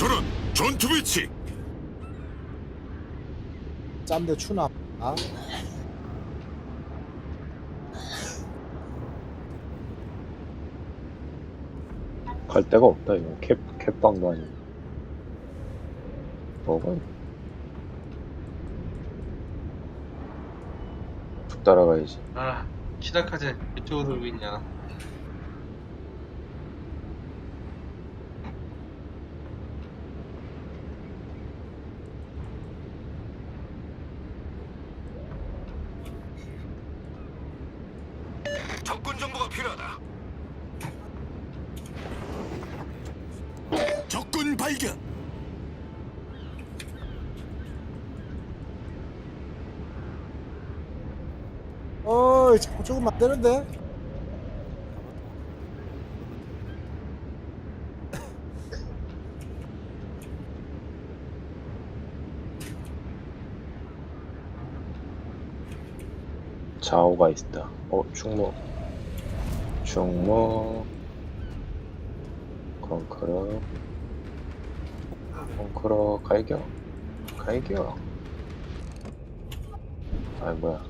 저런 전투 배치! 짬대 추나? 아? 갈 데가 없다 이거. 캡 캡방도 아니고. 뭐가 쭉 따라가야지. 아, 시다카제 이쪽으로 있냐. 적군 정보가 필요하다 적군 발견. 어이 자꾸 조금 안 되는데? 좌우가 있다. 어 충무. 충무. 컨크러 컨크러 갈겨? 갈겨? 아이 뭐야.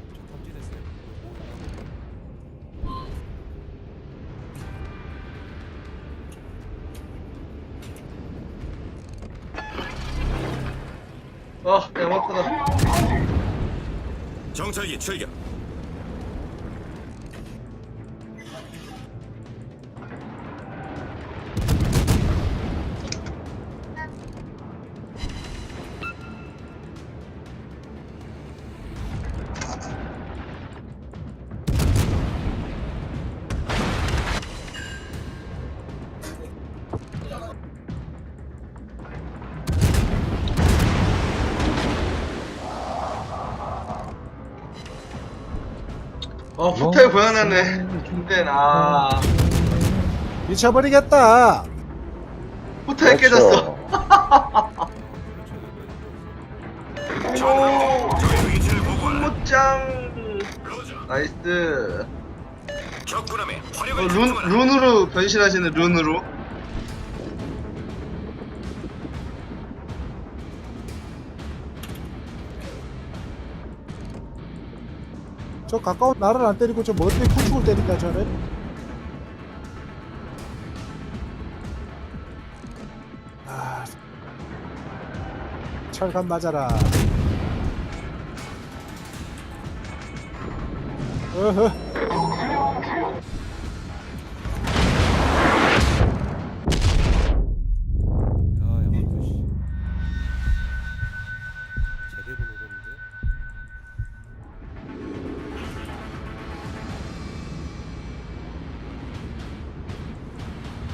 어, 양막하다. 정찰기 출격 어, 포탈 고장났네. 근데 나 미쳐버리겠다 깨졌어. 위치를 보고하라 못장. 로저 나이스. 적군함에 어, 화력을 룬, 룬으로 변신하시는 룬으로. 저 가까운 나를 안 때리고 저 멀리 구축을 때린다 저는 아 철간 맞아라. 어허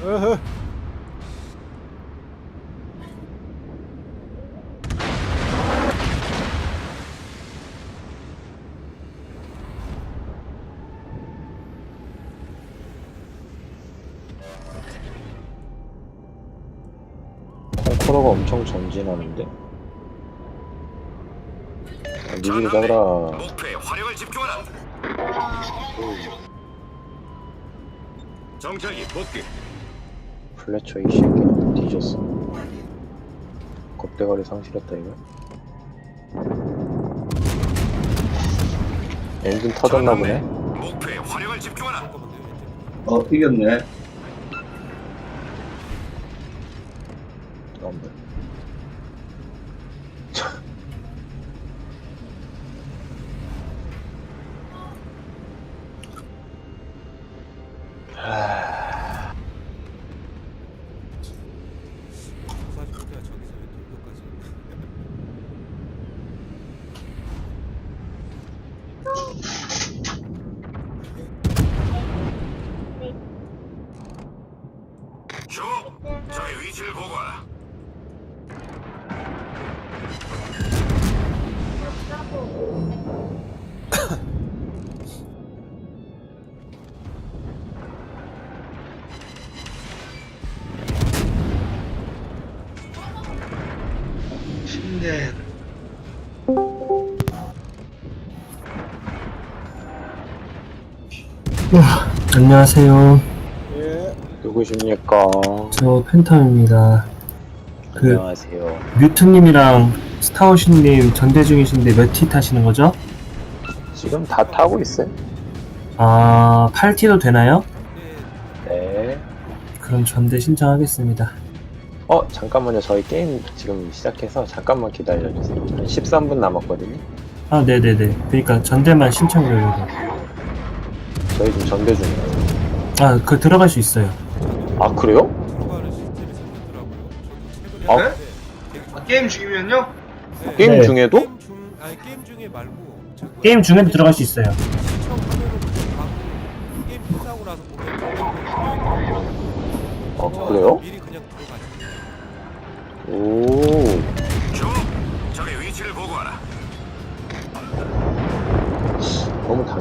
어허. 컨크러가 엄청 전진하는데? 아, 미리를 잡으라. 목표에 화력을 집중하라. 정찰기 복귀 플래처 이 새끼는 뒤졌어. 겁대가리 상실했다 이거. 엔진 터졌나 보네. 목표에 화력을 집중하라. 잠깐만요 왼쪽 어, 이겼네. 안녕하세요. 예 누구십니까 저 팬텀입니다. 그 안녕하세요. 뮤트님이랑 스타워시님 전대 중이신데 몇 티 타시는 거죠? 지금 다 타고 있어요. 아 8티도 되나요? 네. 그럼 전대 신청하겠습니다. 어, 잠깐만요. 저희 게임 지금 시작해서 잠깐만 기다려주세요. 한 13분 남았거든요. 아 네네네. 그러니까 전대만 신청을 해요. 저희 지금 전대 중이에요. 아 그 들어갈 수 있어요. 아, 그래요? 들어가는 시스템이 생겼더라고요. 저도 최근에 어? 했는데 아, 게임 중이면요? 네. 게임 네. 중에도? 게임 중 아니 게임 중에 말고 저거 게임 중에도 들어갈 수 있어요.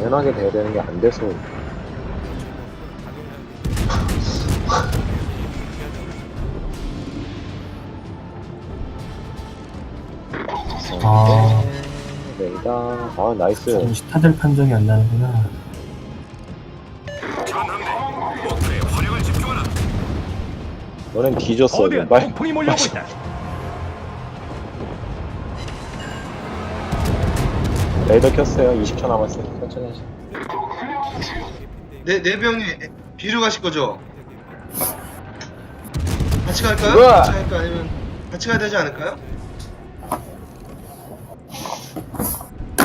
당연하게 돼야 되는 게 안 돼서. 아. 레이더. 아, 나이스. 잠시 타들 판정이 안 나는구나. 전함대 목표에 화력을 집중하라. 너넨 뒤졌어. 빨리. 폭풍이 몰려오고 있다. 레이더 켰어요. 20초 남았어요. 천천히 하시. 네, 네 병이 비로 가실 거죠? 같이 갈까요? 같이 갈까 아니면 같이 가야 되지 않을까요?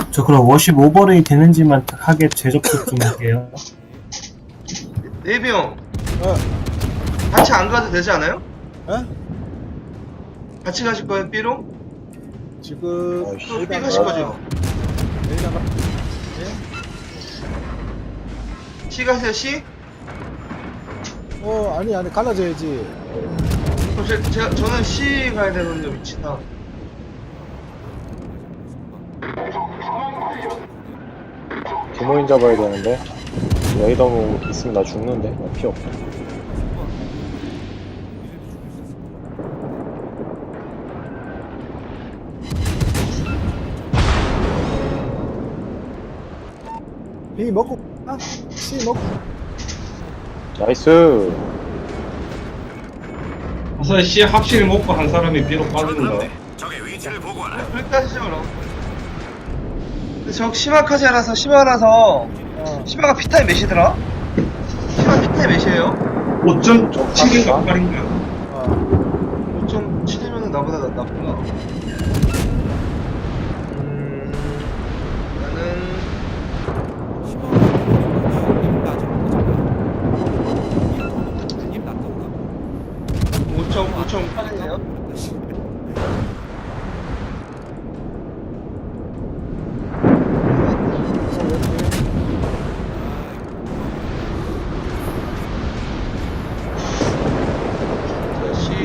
저 그럼 워십 오버레이 되는지만 하게 재접속 좀 할게요. 네 병. 어, 같이 안 가도 되지 않아요? 어? 같이 가실 거예요, B로? 지금 아이씨. 또 B 가실 거죠? 레이더가 C 가세요, C? 어 아니 아니 갈라져야지. 그럼 제, 제가, 저는 C 가야 되거든요, 위치가. 디모인 잡아야 되는데. 레이더 뭐 있으면 나 죽는데. 나 피 없어. B 먹고 아 C 먹고 나이스. 우선 C 확실히 먹고 한 사람이 비로 빠지는 거. 전함대 적의 위치를 보고하라. 하시죠, 그럼. 근데 저 시마카제라서, 시마라서, 어 시마가 피타임 몇이더라? 시마 피타임 몇이에요? 5.7인가 8인가? 어. 5.7이면 나보다 낫구나.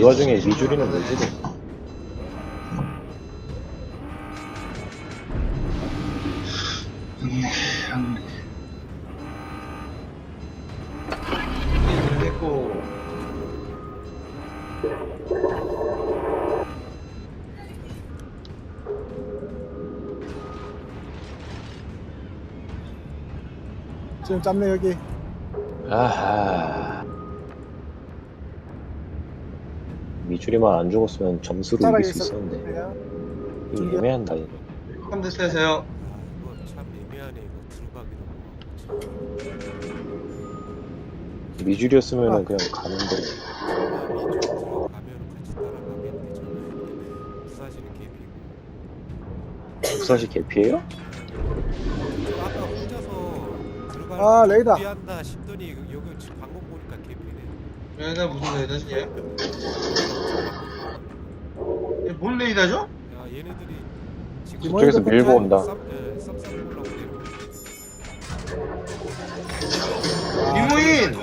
와중에 미주리는 왜 지금? 했고, 지금 짬내 여기. 아하. 미주리만 안 죽었으면 점수로 이길 수. 있었는데. 이거 애매한다, 이거. 3대 세세요. 아 이거 참 애매하네 이거 들어가기도 미주리였으면 아. 은 그냥 가는데. 가면은 같이 따라가겠네 저는 부사지는 개피고 국사시 개피예요 저 아까 혼자서 들어가는 아. 한다 싶더니 여기 지금 방금 보니까 얘가 무슨 레이더지, 얘? 얘뭔 레이더죠? 야 얘네들이 지금 이번에도 밀고 온다. 쌈, 예, 쌈싸!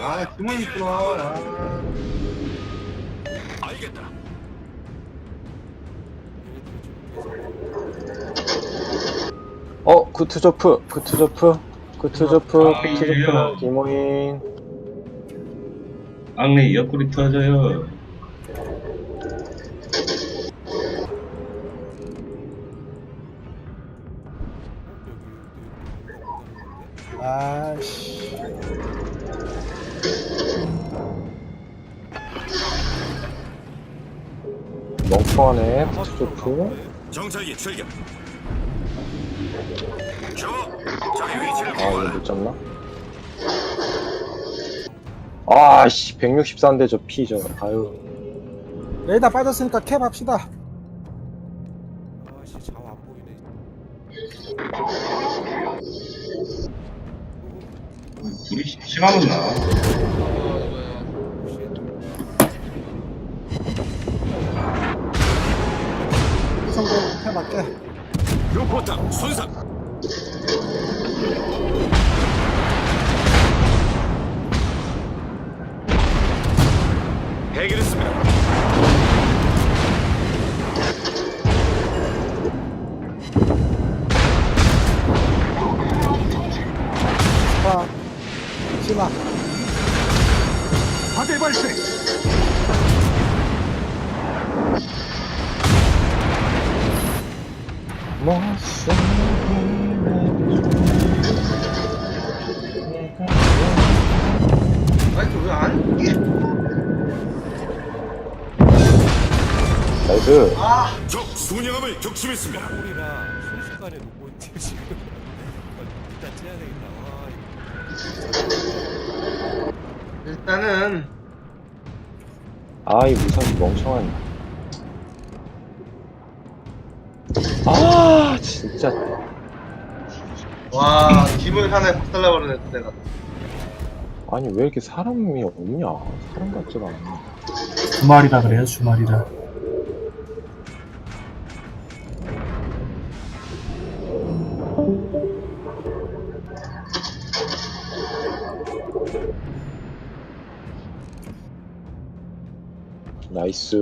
아, 있구나. 아. 알겠다. 얘네들이 지금 계속 어, 구트저프, 구트저프, 구트저프, 아, 구트저프는 예. 디모인. 악내 옆구리 터져요. 아씨. 멍청하네 포트조프 정찰기 출격. 저 적의 위치를 아 이거. 못 잡나? 아씨 164인데 저피저 아유 레이더 빠졌으니까 캡 합시다. 아씨 좌우 안 보이네. 둘이 시간은 나. 씨. 성공 캡 할게. 루포탑 손상. 심아. 파괴 발생. 아니, 왜안 이게? 나이스 적 순양함을 격침했습니다. 꼴이라 순식간에 놓고 있는데 지금. 일단 째야 되겠다. 와 이거. 일단은, 아이 무사히 멍청한 아 진짜 와, 기분 하나에 박살나버리네, 내가. 아니 왜 이렇게 사람이 없냐 사람 같지가 않네 주말이라 그래요, 주말이라. 나이스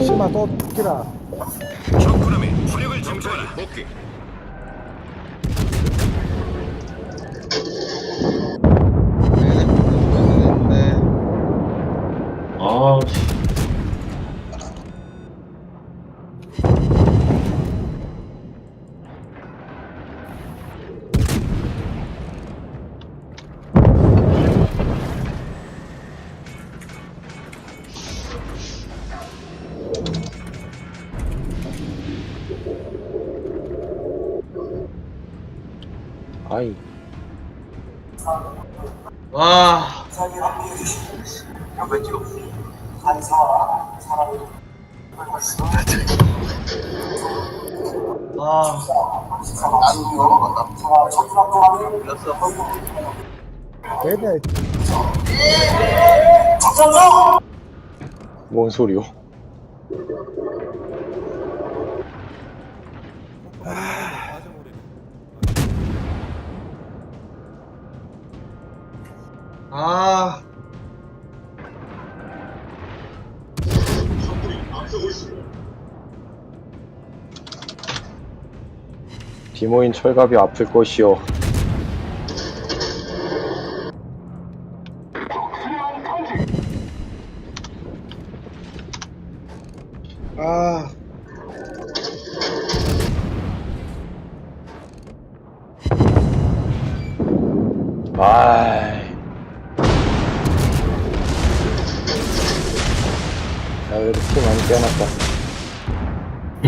심아 또 끼라. 적군함의 화력을 점령하라. 복귀. 네. 아, 씨. 아이. 와, 아, 레이더 뭔 소리요 디모인 철갑이 아플 것이요 아, 아이. 야 그래도 피 많이 빼놨다.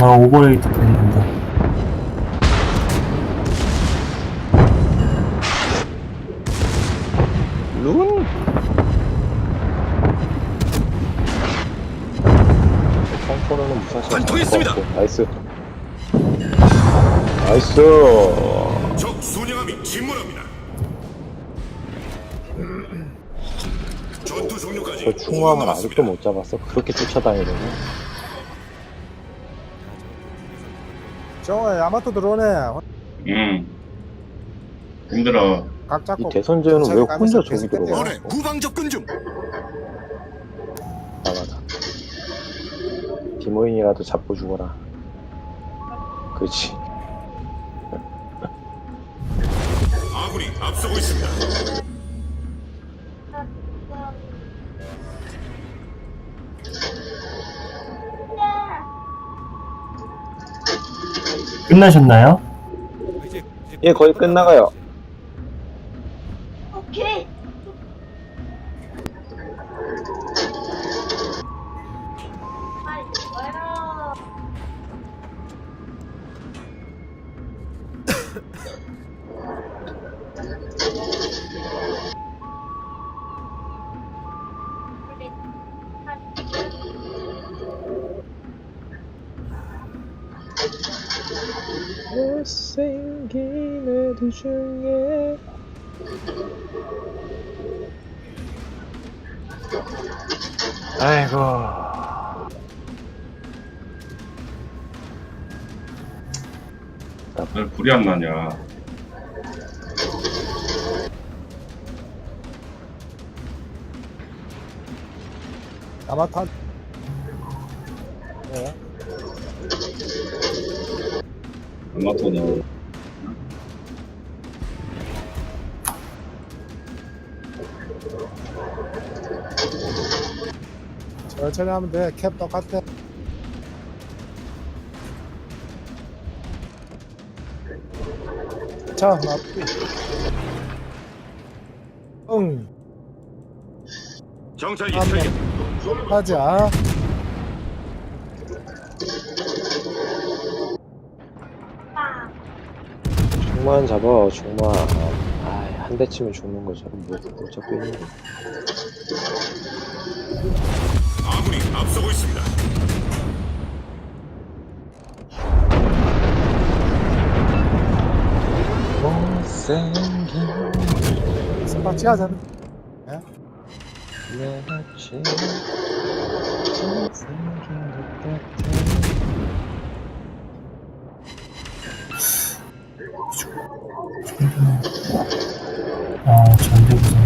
아, 오버레이트 된다. 룬 펑퍼로는 무사시 관통했습니다. 나이스 나이스 적 순양함이 침몰합니다. 전투 종료까지 저 5분 충무함을 남았습니다. 아직도 못 잡았어 그렇게 쫓아다니더니 정아 야마토 들어오네. 응. 힘들어. 각 잡고. 이 대선제는 왜 혼자 저기 들어가 원해 후방 접근 중. 나가다 디모인이라도 잡고 죽어라 그렇지 아군이 앞서고 있습니다. 끝나셨나요? 예, 거의 끝나가요. 못생긴 애들 중에 아이고 왜 불이 안 나냐. 야마탄. 네. 아마토는 천천히 하면 돼. 캡 똑같아. 자, 맞기. 응, 정찰기 한 설계. 하자. 중만 잡아 중만. 아한 대 치면 죽는 거죠. 뭐, 뭐 잡고 있는 거 아군이 앞서고 있습니다. 못생긴 스파치 하자. 내가 제일 잘생긴 것 같아 아, 전대구성.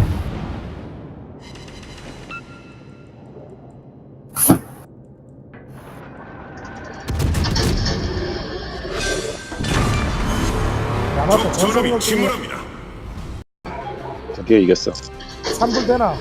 야마토 적 전함이 전성력 중에 침몰합니다. 드디어 이겼어 3불 되나?